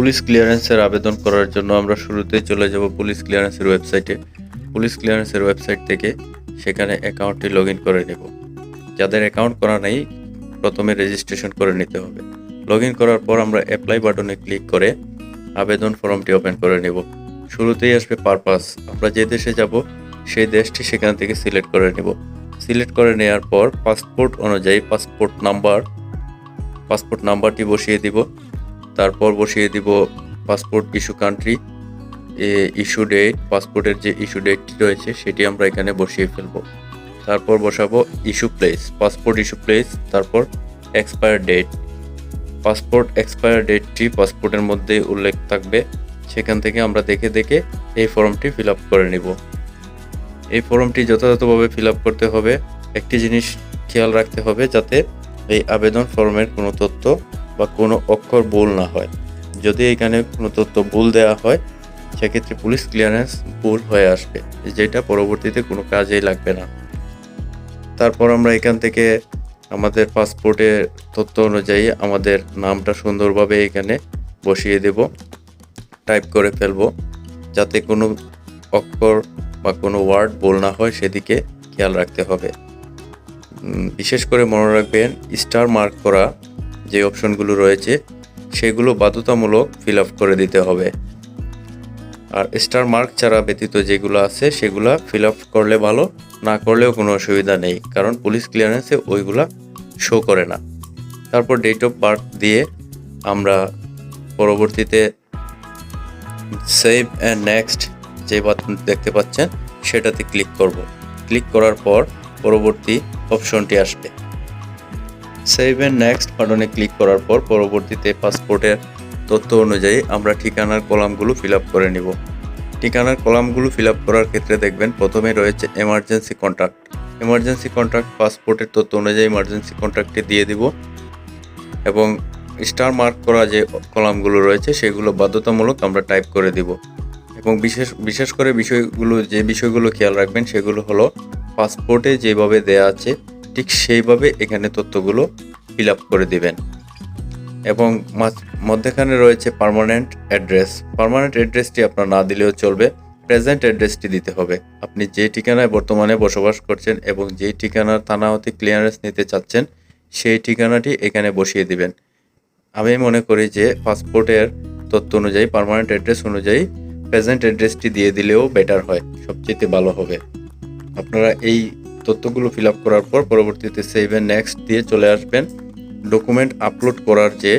Police ক্লিয়ারেন্সের আবেদন করার জন্য আমরা শুরুতেই চলে যাব পুলিশ ক্লিয়ারেন্সের ওয়েবসাইটে। পুলিশ ক্লিয়ারেন্সের ওয়েবসাইট থেকে সেখানে অ্যাকাউন্টটি লগ করে নেব। যাদের অ্যাকাউন্ট করা নেই, প্রথমে রেজিস্ট্রেশন করে নিতে হবে। লগ করার পর আমরা অ্যাপ্লাই বাটনে ক্লিক করে আবেদন ফর্মটি ওপেন করে নেব। শুরুতেই আসবে পারপাস আমরা যে দেশে যাব, সেই দেশটি সেখান থেকে সিলেক্ট করে নেব। সিলেক্ট করে নেওয়ার পর পাসপোর্ট অনুযায়ী পাসপোর্ট নাম্বার পাসপোর্ট নাম্বারটি বসিয়ে দিব। তারপর বসিয়ে দিব passport issue country issue date, পাসপোর্টের যে ইস্যু ডেটটি রয়েছে সেটি আমরা এখানে বসিয়ে ফেলব। তারপর বসাবো issue place, passport issue place, তারপর এক্সপায়ার ডেট। পাসপোর্ট এক্সপায়ার ডেটটি পাসপোর্টের মধ্যে উল্লেখ থাকবে, সেখান থেকে আমরা দেখে দেখে এই ফর্মটি ফিল আপ করে নিব। এই ফর্মটি যথাযথভাবে ফিল আপ করতে হবে, একটি জিনিস খেয়াল রাখতে হবে যাতে এই আবেদন ফর্মের কোনো তথ্য বা কোনো অক্ষর ভুল না হয়। যদি এখানে কোনো তথ্য ভুল দেওয়া হয়, সেক্ষেত্রে পুলিশ ক্লিয়ারেন্স ভুল হয়ে আসবে, যেটা পরবর্তীতে কোনো কাজেই লাগবে না। তারপর আমরা এখান থেকে আমাদের পাসপোর্টের তথ্য অনুযায়ী আমাদের নামটা সুন্দরভাবে এখানে বসিয়ে দেব টাইপ করে ফেলব, যাতে কোনো অক্ষর বা কোনো ওয়ার্ড ভুল না হয়, সেদিকে খেয়াল রাখতে হবে। বিশেষ করে মনে রাখবেন স্টার মার্ক করা যে অপশনগুলো রয়েছে, সেগুলো বাধ্যতামূলক ফিল আপ করে দিতে হবে। আর স্টার মার্ক ছাড়া ব্যতীত যেগুলো আছে, সেগুলো ফিল আপ করলে ভালো, না করলেও কোনো অসুবিধা নেই, কারণ পুলিশ ক্লিয়ারেন্সে ওইগুলা শো করে না। তারপর ডেট অফ বার্থ দিয়ে আমরা পরবর্তীতে সেভ অ্যান্ড নেক্সট যে বাটন দেখতে পাচ্ছেন, সেটাতে ক্লিক করব। ক্লিক করার পর পরবর্তী অপশনটি আসবে। সেভ নেক্সট বাটনে ক্লিক করার পর পরবর্তীতে পাসপোর্টের তথ্য অনুযায়ী আমরা ঠিকানার কলামগুলো ফিল করে নিব। ঠিকানার কলামগুলো ফিল করার ক্ষেত্রে দেখবেন প্রথমে রয়েছে এমার্জেন্সি কন্ট্যাক্ট এমার্জেন্সি কন্ট্যাক্ট পাসপোর্টের তথ্য অনুযায়ী এমার্জেন্সি কন্ট্যাক্টটি দিয়ে দিব এবং স্টার মার্ক করা যে কলামগুলো রয়েছে সেগুলো বাধ্যতামূলক আমরা টাইপ করে দিব। এবং বিশেষ বিশেষ করে বিষয়গুলো, যে বিষয়গুলো খেয়াল রাখবেন সেগুলো হলো পাসপোর্টে যেভাবে দেয়া আছে ঠিক সেইভাবে এখানে তথ্যগুলো ফিল আপ করে দিবেন। এবং মধ্যেখানে রয়েছে পার্মানেন্ট অ্যাড্রেস। পার্মানেন্ট অ্যাড্রেসটি আপনার না দিলেও চলবে, প্রেজেন্ট অ্যাড্রেসটি দিতে হবে। আপনি যে ঠিকানায় বর্তমানে বসবাস করছেন এবং যেই ঠিকানার থানা হতে ক্লিয়ারেন্স নিতে চাচ্ছেন, সেই ঠিকানাটি এখানে বসিয়ে দিবেন। আমি মনে করি যে পাসপোর্টের তথ্য অনুযায়ী, পার্মানেন্ট অ্যাড্রেস অনুযায়ী প্রেজেন্ট অ্যাড্রেসটি দিয়ে দিলেও বেটার হয়, সবচেয়ে ভালো হবে। আপনারা এই তথ্যগুলো ফিল আপ করার পর পরবর্তীতে সেভ এন্ড নেক্সট দিয়ে চলে আসবেন। ডকুমেন্ট আপলোড করার যে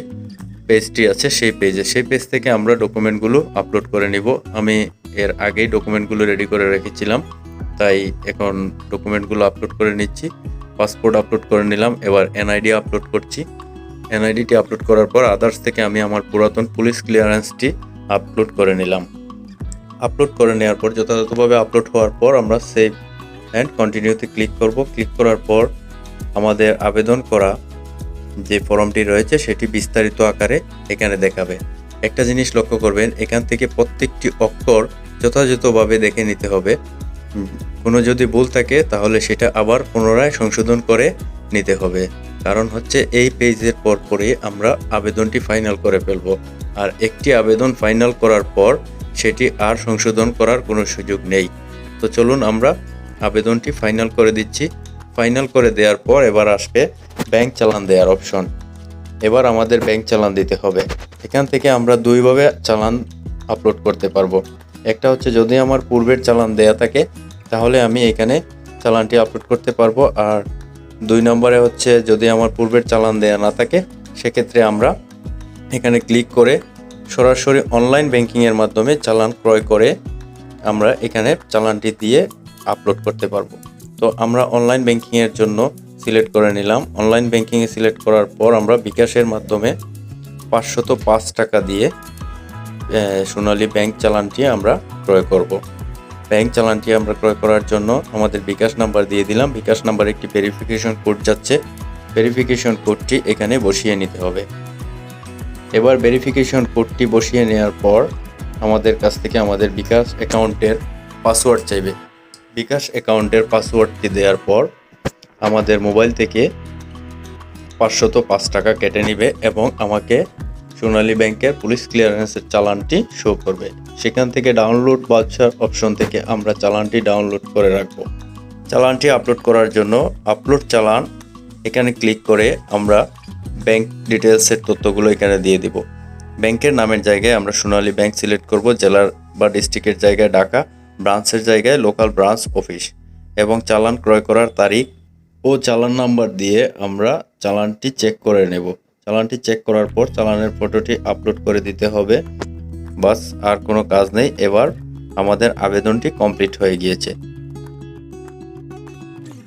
পেজটি আছে সেই পেজে সেই পেজ থেকে আমরা ডকুমেন্টগুলো আপলোড করে নিব। আমি এর আগেই ডকুমেন্টগুলো রেডি করে রেখেছিলাম, তাই এখন ডকুমেন্টগুলো আপলোড করে নিচ্ছি। পাসপোর্ট আপলোড করে নিলাম, এবার এনআইডি আপলোড করছি। এনআইডিটি আপলোড করার পর আদার্স থেকে আমি আমার পুরাতন পুলিশ ক্লিয়ারেন্সটি আপলোড করে নিলাম। আপলোড করে নেওয়ার পর যথাযথভাবে আপলোড হওয়ার পর আমরা সেভ অ্যান্ড কন্টিনিউতে ক্লিক করব। ক্লিক করার পর আমাদের আবেদন করা যে ফর্মটি রয়েছে, সেটি বিস্তারিত আকারে এখানে দেখাবে। একটা জিনিস লক্ষ্য করবেন, এখান থেকে প্রত্যেকটি অক্ষর যথাযথভাবে দেখে নিতে হবে। কোনো যদি ভুল থাকে, তাহলে সেটা আবার পুনরায় সংশোধন করে নিতে হবে। কারণ হচ্ছে এই পেজের পর পরে আমরা আবেদনটি ফাইনাল করে ফেলব। আর একটি আবেদন ফাইনাল করার পর সেটি আর সংশোধন করার কোনো সুযোগ নেই। তো চলুন আমরা আবেদনটি ফাইনাল করে দিচ্ছি। ফাইনাল করে দেওয়ার পর এবার আসবে ব্যাংক চালান দেওয়ার অপশন এবার আমাদের ব্যাংক চালান দিতে হবে। এখান থেকে আমরা দুইভাবে চালান আপলোড করতে পারব। একটা হচ্ছে যদি আমার পূর্বের চালান দেয়া থাকে, তাহলে আমি এখানে চালানটি আপলোড করতে পারব। আর দুই নম্বরে হচ্ছে যদি আমার পূর্বের চালান দেয়া না থাকে, সেক্ষেত্রে আমরা এখানে ক্লিক করে সরাসরি অনলাইন ব্যাংকিংয়ের মাধ্যমে চালান ক্রয় করে আমরা এখানে চালানটি দিয়ে আপলোড করতে পারব। তো আমরা অনলাইন ব্যাংকিংয়ের জন্য সিলেক্ট করে নিলাম। অনলাইন ব্যাংকিংয়ে সিলেক্ট করার পর আমরা বিকাশের মাধ্যমে পাঁচশত পাঁচ টাকা দিয়ে সোনালী ব্যাংক চালানটি আমরা ক্রয় করব। ব্যাংক চালানটি আমরা ক্রয় করার জন্য আমাদের বিকাশ নাম্বার দিয়ে দিলাম। বিকাশ নাম্বার একটি ভেরিফিকেশন কোড যাচ্ছে। ভেরিফিকেশন কোডটি এখানে বসিয়ে নিতে হবে। এবার ভেরিফিকেশন কোডটি বসিয়ে নেওয়ার পর আমাদের কাছ থেকে আমাদের বিকাশ অ্যাকাউন্টের পাসওয়ার্ড চাইবে। বিকাশ অ্যাকাউন্টের পাসওয়ার্ডটি দেওয়ার পর আমাদের মোবাইল থেকে পাঁচশত পাঁচ টাকা কেটে নিবে এবং আমাকে সোনালী ব্যাংকের পুলিশ ক্লিয়ারেন্সের চালানটি শো করবে। সেখান থেকে ডাউনলোড বাচ্চার অপশন থেকে আমরা চালানটি ডাউনলোড করে রাখব। চালানটি আপলোড করার জন্য আপলোড চালান, এখানে ক্লিক করে আমরা ব্যাংক ডিটেলসের তথ্যগুলো এখানে দিয়ে দিব। ব্যাংকের নামের জায়গায় আমরা সোনালী ব্যাংক সিলেক্ট করব, জেলার বা ডিস্ট্রিক্টের জায়গায় ঢাকা। ব্রাঞ্চের জায়গায় লোকাল ব্রাঞ্চ অফিস এবং চালান ক্রয় করার তারিখ ও চালান নাম্বার দিয়ে আমরা চালানটি চেক করে নেব। চালানটি চেক করার পর চালানের ফটোটি আপলোড করে দিতে হবে। বাস, আর কোনো কাজ নেই। এবার আমাদের আবেদনটি কমপ্লিট হয়ে গিয়েছে।